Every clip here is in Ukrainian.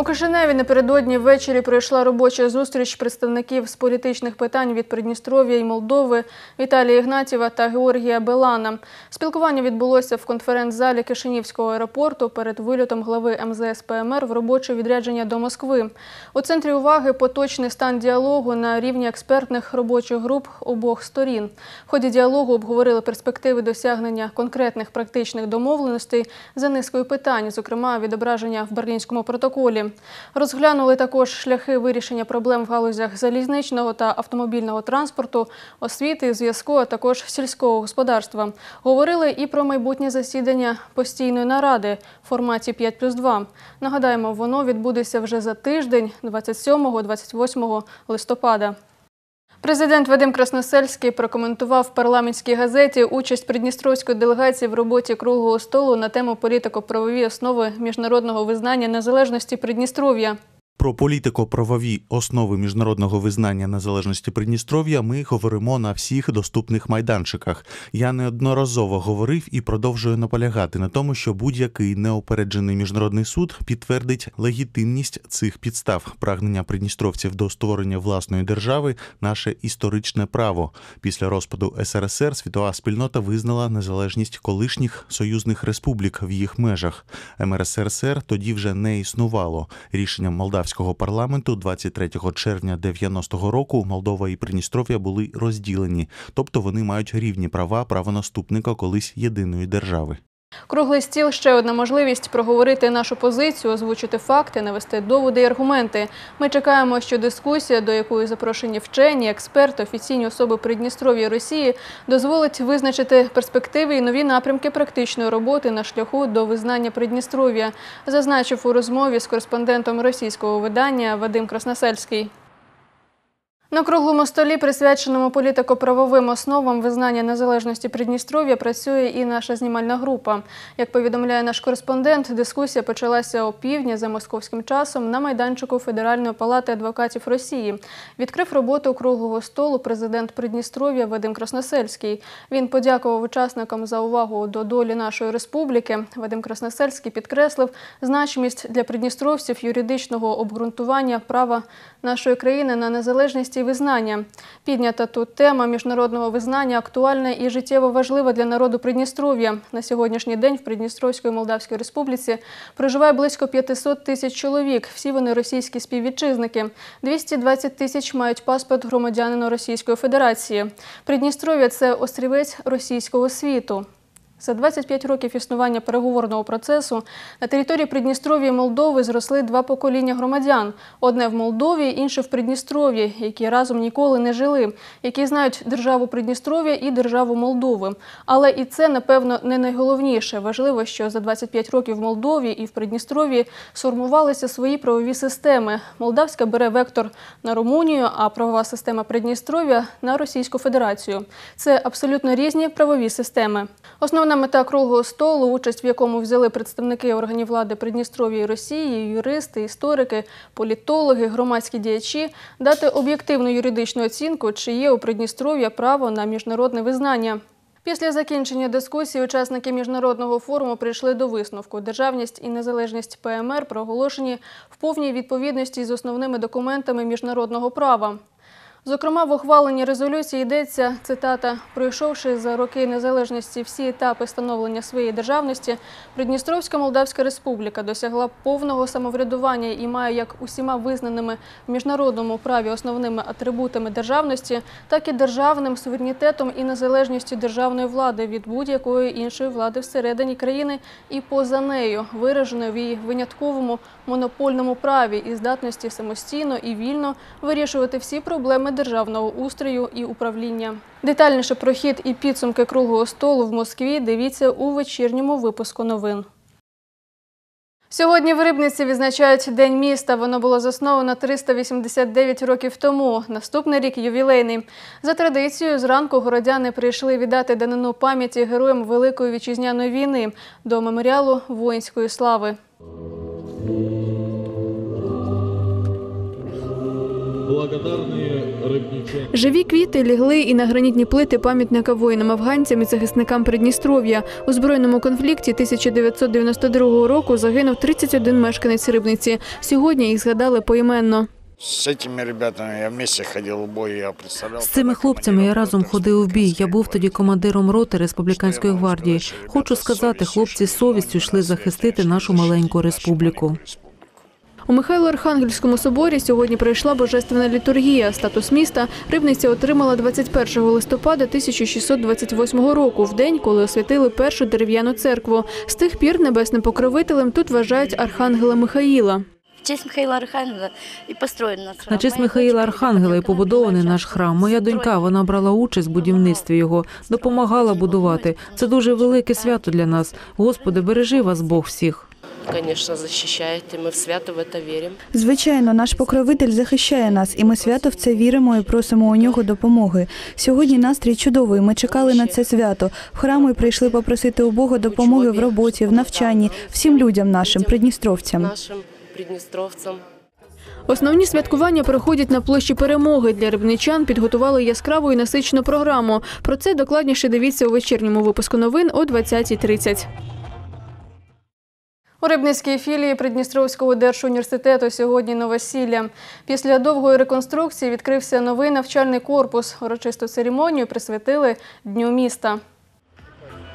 У Кишиневі напередодні ввечері пройшла робоча зустріч представників з політичних питань від Придністров'я і Молдови Віталія Ігнатєва та Георгія Белана. Спілкування відбулося в конференц-залі Кишинівського аеропорту перед вильотом глави МЗС ПМР в робоче відрядження до Москви. У центрі уваги поточний стан діалогу на рівні експертних робочих груп обох сторін. В ході діалогу обговорили перспективи досягнення конкретних практичних домовленостей за низкою питань, зокрема відображення в Берлінському протоколі. Розглянули також шляхи вирішення проблем в галузях залізничного та автомобільного транспорту, освіти, зв'язку, а також сільського господарства. Говорили і про майбутнє засідання постійної наради в форматі 5 плюс 2. Нагадаємо, воно відбудеться вже за тиждень, 27-28 листопада. Президент Вадим Красносельський прокоментував в парламентській газеті участь Придністровської делегації в роботі круглого столу на тему політико-правові основи міжнародного визнання незалежності Придністров'я. Про політико-правові основи міжнародного визнання незалежності Придністров'я ми говоримо на всіх доступних майданчиках. Я неодноразово говорив і продовжую наполягати на тому, що будь-який неопереджений міжнародний суд підтвердить легітимність цих підстав. Прагнення придністровців до створення власної держави наше історичне право. Після розпаду СРСР світова спільнота визнала незалежність колишніх союзних республік в їх межах. МРСРСР тоді вже не існувало. Рішенням Молдавського парламенту 23 червня 90-го року Молдова і Придністров'я були розділені, тобто вони мають рівні права правонаступника колись єдиної держави. Круглий стіл ще одна можливість проговорити нашу позицію, озвучити факти, навести доводи і аргументи. Ми чекаємо, що дискусія, до якої запрошені вчені, експерти, офіційні особи Придністров'я Росії, дозволить визначити перспективи і нові напрямки практичної роботи на шляху до визнання Придністров'я, зазначив у розмові з кореспондентом російського видання Вадим Красносельський. На круглому столі, присвяченому політико-правовим основам визнання незалежності Придністров'я, працює і наша знімальна група. Як повідомляє наш кореспондент, дискусія почалася о півдні за московським часом на майданчику Федеральної палати адвокатів Росії. Відкрив роботу круглого столу президент Придністров'я Вадим Красносельський. Він подякував учасникам за увагу до долі нашої республіки. Вадим Красносельський підкреслив значимість для придністровців юридичного обґрунтування права нашої країни на незалежність і визнання. Піднята тут тема міжнародного визнання актуальна і життєво важлива для народу Придністров'я. На сьогоднішній день в Придністровській Молдавській Республіці проживає близько 500 тисяч чоловік. Всі вони російські співвітчизники. 220 тисяч мають паспорт громадянина Російської Федерації. Придністров'я це острівець російського світу. За 25 років існування переговорного процесу на території Придністров'я і Молдови зросли два покоління громадян: одне в Молдові, інше в Придністров'ї, які разом ніколи не жили, які знають державу Придністров'я і державу Молдови. Але і це, напевно, не найголовніше. Важливо, що за 25 років в Молдові і в Придністров'ї сформувалися свої правові системи. Молдавська бере вектор на Румунію, а правова система Придністров'я на Російську Федерацію. Це абсолютно різні правові системи. Основна мета круглого столу, участь в якому взяли представники органів влади Придністров'я і Росії, юристи, історики, політологи, громадські діячі, дати об'єктивну юридичну оцінку, чи є у Придністров'я право на міжнародне визнання. Після закінчення дискусії учасники міжнародного форуму прийшли до висновку. Державність і незалежність ПМР проголошені в повній відповідності з основними документами міжнародного права. Зокрема, в ухваленні резолюції йдеться цитата: пройшовши за роки незалежності всі етапи становлення своєї державності, Придністровська Молдавська Республіка досягла повного самоврядування і має як усіма визнаними в міжнародному праві основними атрибутами державності, так і державним суверенітетом і незалежністю державної влади від будь-якої іншої влади всередині країни і поза нею, вираженої в її винятковому монопольному праві і здатності самостійно і вільно вирішувати всі проблеми державного устрою і управління. Детальніше про хід і підсумки круглого столу в Москві дивіться у вечірньому випуску новин. Сьогодні в Рибниці відзначають День міста. Воно було засновано 389 років тому. Наступний рік ювілейний. За традицією, зранку городяни прийшли віддати данину пам'яті героям Великої вітчизняної війни до меморіалу воїнської слави. рыбничане. Живі квіти лягли і на гранітні плити пам'ятника воїнам афганцям і захисникам Придністров'я. У збройному конфлікті 1992 року загинув 31 мешканець Рибниці. Сьогодні їх згадали поіменно. З цими хлопцями я разом ходив в бій. Я був тоді командиром роти республіканської гвардії. Хочу сказати, хлопці з совістю йшли захистити нашу маленьку республіку. У Михайло-Архангельському соборі сьогодні пройшла божественна літургія. Статус міста Рибниця отримала 21 листопада 1628 року, в день, коли освятили першу дерев'яну церкву. З тих пір небесним покровителем тут вважають архангела Михаїла. В честь Михаила Архангела и построен наш храм. На честь Михаїла Архангела і побудований наш храм. Моя донька вона брала участь в будівництві його, допомагала будувати. Це дуже велике свято для нас. Господи, бережи вас Бог всіх. Конечно, защищает, и мы в свято в это верим. Звичайно, наш покровитель захищає нас, і ми свято в це віримо і просимо у нього допомоги. Сьогодні настрій чудовий. Ми чекали на це свято. В храм і прийшли попросити у Бога допомоги в роботі, в навчанні, всім людям нашим, придністровцям. Нашим приднестровцам. Основні святкування проходять на площі перемоги. Для рибничан підготували яскраву і насичену програму. Про це докладніше дивіться у вечірньому випуску новин о 20.30. У Рибницькій філії Придністровського держуніверситету сьогодні новосілля. Після довгої реконструкції відкрився новий навчальний корпус. Урочисту церемонію присвятили Дню міста.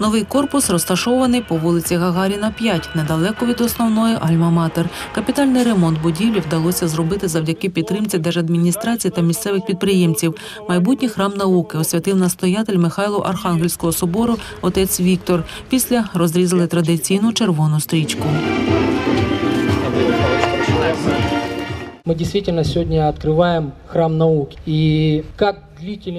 Новий корпус розташований по вулиці Гагаріна 5, недалеко від основної Альма-Матер. Капітальний ремонт будівлі вдалося зробити завдяки підтримці держадміністрації та місцевих підприємців. Майбутній храм науки освятив настоятель Михайло Архангельського собору отець Віктор. Після розрізали традиційну червону стрічку. Мы действительно сегодня открываем храм науки. И как.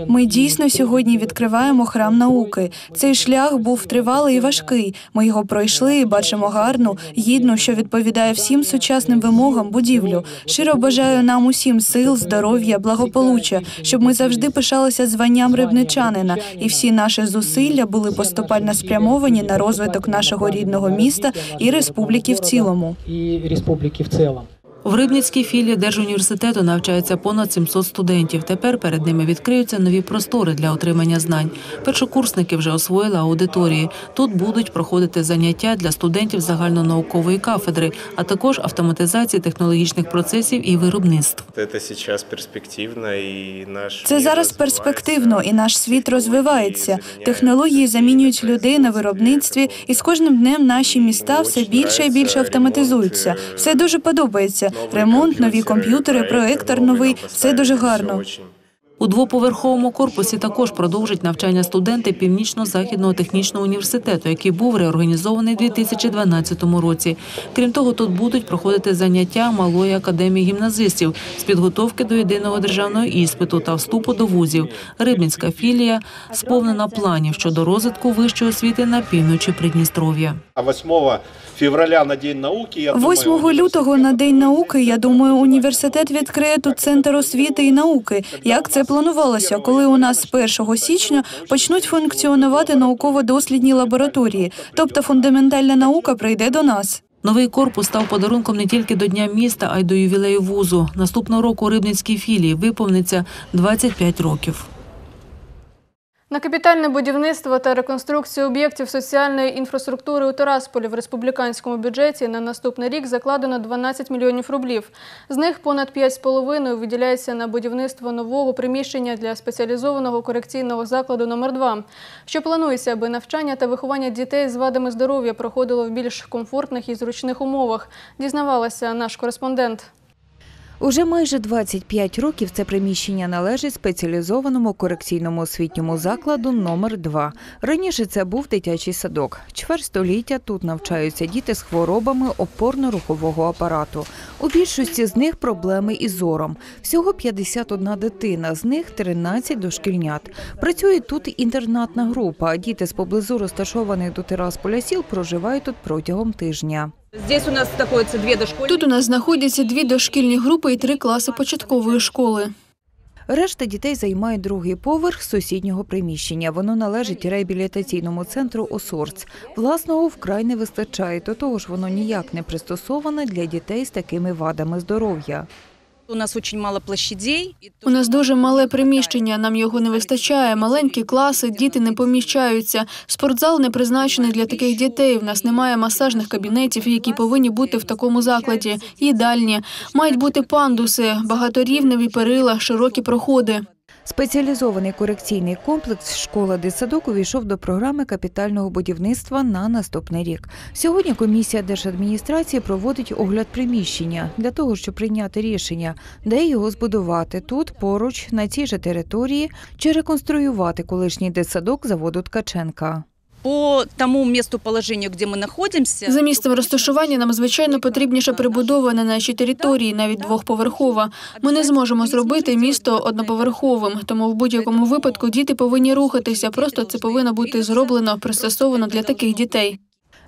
Ми дійсно сьогодні відкриваємо храм науки. Цей шлях був тривалий і важкий. Ми його пройшли і бачимо гарну, гідну, що відповідає всім сучасним вимогам будівлю. Щиро бажаю нам усім сил, здоров'я, благополуччя, щоб ми завжди пишалися званням рибничанина, і всі наші зусилля були поступально спрямовані на розвиток нашого рідного міста і республіки в цілому. И республики в целом. В Рибницькій філії Держуніверситету навчається понад 700 студентів. Тепер перед ними відкриються нові простори для отримання знань. Першокурсники вже освоїли аудиторії. Тут будуть проходити заняття для студентів загальнонаукової кафедри, а також автоматизації технологічних процесів і виробництв. Це зараз перспективно, і наш світ розвивається. Технології замінюють людей на виробництві, і з кожним днем наші міста все більше і більше автоматизуються. Все дуже подобається Новые Ремонт, нові компьютеры, комп'ютери, проектор новые новий. нам Все дуже поставили, гарно. У двоповерховому корпусі також продовжать навчання студенти Північно-Західного технічного університету, який був реорганізований у 2012 році. Крім того, тут будуть проходити заняття малої академії гімназистів з підготовки до єдиного державного іспиту та вступу до вузів. Рибницька філія сповнена планів щодо розвитку вищої освіти на півночі Придністров'я. А 8 февраля на День науки, я 8 лютого на День науки, я думаю, університет відкриє тут центр освіти і науки. Як це планувалося, коли у нас з 1 січня почнуть функціонувати науково-дослідні лабораторії, тобто фундаментальна наука прийде до нас. Новий корпус став подарунком не тільки до Дня міста, а й до ювілею вузу. Наступного року Рибницькій філії виповниться 25 років. На капітальне будівництво та реконструкцію об'єктів соціальної інфраструктури у Тарасполі в республіканському бюджеті на наступний рік закладено 12 мільйонів рублів. З них понад 5,5 виділяється на будівництво нового приміщення для спеціалізованого корекційного закладу номер 2 що планується, аби навчання та виховання дітей з вадами здоров'я проходило в більш комфортних і зручних умовах. Дізнавалася наш кореспондент. Уже майже 25 років це приміщення належить спеціалізованому корекційному освітньому закладу номер 2 Раніше це був дитячий садок. Чверть століття тут навчаються діти з хворобами опорно-рухового апарату. У більшості з них проблеми із зором. Всього 51 дитина, з них 13 дошкільнят. Працює тут інтернатна група. Діти з поблизу розташованих до Тирасполя сіл проживають тут протягом тижня. Здесь у нас знаходяться дві дошкольні. Тут у нас знаходяться дві дошкільні групи і три класи початкової школи. Решта дітей займають другий поверх сусіднього приміщення. Воно належить реабілітаційному центру «Осорц». Власного вкрай не вистачає, до того ж воно ніяк не пристосоване для дітей з такими вадами здоров'я. У нас очень мало площадей. У нас дуже мале приміщення, нам його не вистачає. Маленькі класи, діти не поміщаються. Спортзал не призначений для таких дітей. В нас немає масажних кабінетів, які повинні бути в такому закладі. Їдальні мають бути пандуси, багаторівневі перила, широкі проходи. Спеціалізований корекційний комплекс школа дитсадок увійшов до програми капітального будівництва на наступний рік. Сьогодні комісія держадміністрації проводить огляд приміщення для того, щоб прийняти рішення, де його збудувати тут, поруч, на цій же території, чи реконструювати колишній дитсадок заводу Ткаченка. По тому местоположению, где мы находимся, За місцем розташування нам звичайно потрібніша прибудова на нашій території, навіть двохповерхова. Ми не зможемо зробити місто одноповерховим, тому в будь-якому випадку діти повинні рухатися. Просто це повинно бути зроблено пристосовано для таких дітей.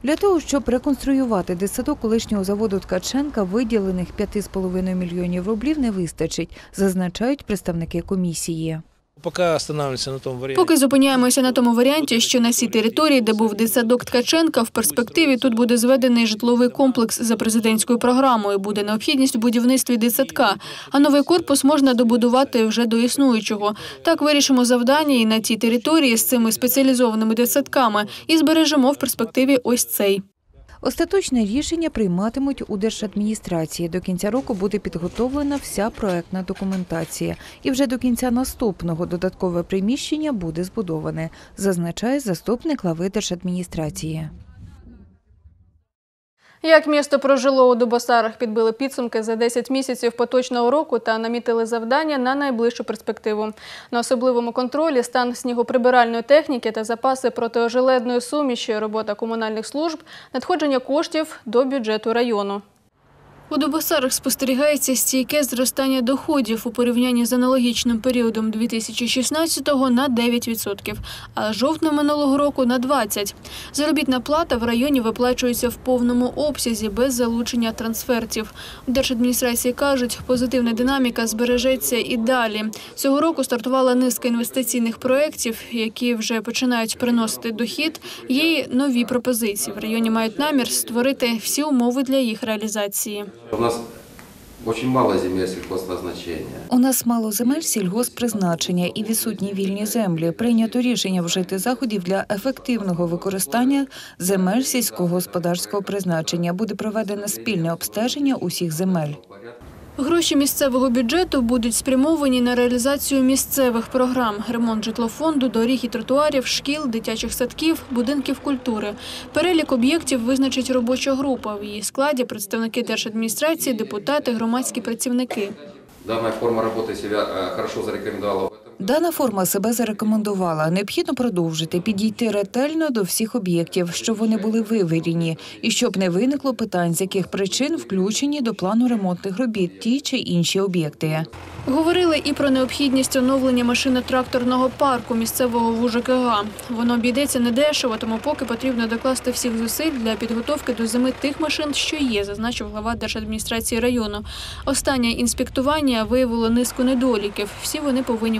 Для того, щоб реконструювати дитсадок колишнього заводу Ткаченка, виділених 5,5 мільйонів рублів не вистачить, зазначають представники комісії. Поки. Зупиняємося на тому варіанті, що на цій території, де був дитсадок Ткаченка, в перспективі тут буде зведений житловий комплекс за президентською програмою. Буде необхідність у будівництві дитсадка, а новий корпус можна добудувати вже до існуючого. Так вирішимо завдання і на цій території з цими спеціалізованими дитсадками і збережемо в перспективі ось цей. Остаточне рішення прийматимуть у держадміністрації. До кінця року буде підготовлена вся проектна документація, і вже до кінця наступного додаткове приміщення буде збудоване, зазначає заступник глави держадміністрації. Як місто прожило у Дубосарах, підбили підсумки за 10 місяців поточного року та намітили завдання на найближчу перспективу. На особливому контролі стан снігоприбиральної техніки та запаси протиожеледної суміші, робота комунальних служб, надходження коштів до бюджету району. У Дубосарах спостерігається стійке зростання доходів у порівнянні з аналогічним періодом 2016-го на 9%, а жовтня минулого року на 20%. Заробітна плата в районі виплачується в повному обсязі без залучення трансфертів. У держадміністрації кажуть, позитивна динаміка збережеться і далі. Цього року стартувала низка інвестиційних проєктів, які вже починають приносити дохід. Є нові пропозиції. В районі мають намір створити всі умови для їх реалізації. У нас очень мало земель сельхозназначения. У нас мало земель сільгоспризначення і відсутні вільні землі. Прийнято рішення вжити заходів для ефективного використання земель сільськогосподарського призначення. Буде проведено спільне обстеження усіх земель. Гроші місцевого бюджету будуть спрямовані на реалізацію місцевих програм: ремонт житлофонду, доріг і тротуарів, шкіл, дитячих садків, будинків культури. Перелік об'єктів визначить робоча група. В її складі представники держадміністрації, депутати, громадські працівники. Данная форма работы себя э, хорошо зарекомендовала в этом Дана форма себе зарекомендувала. Необхідно продовжити підійти ретельно до всіх об'єктів, щоб вони були вивірені, і щоб не виникло питань, з яких причин включені до плану ремонтних робіт ті чи інші об'єкти. Говорили і про необхідність оновлення машино-тракторного парку місцевого ВУЖКГ. Воно обійдеться недешево, тому поки потрібно докласти всіх зусиль для підготовки до зими тих машин, що є, зазначив глава держадміністрації району. Останнє інспектування виявило низку недоліків. Всі вони повинні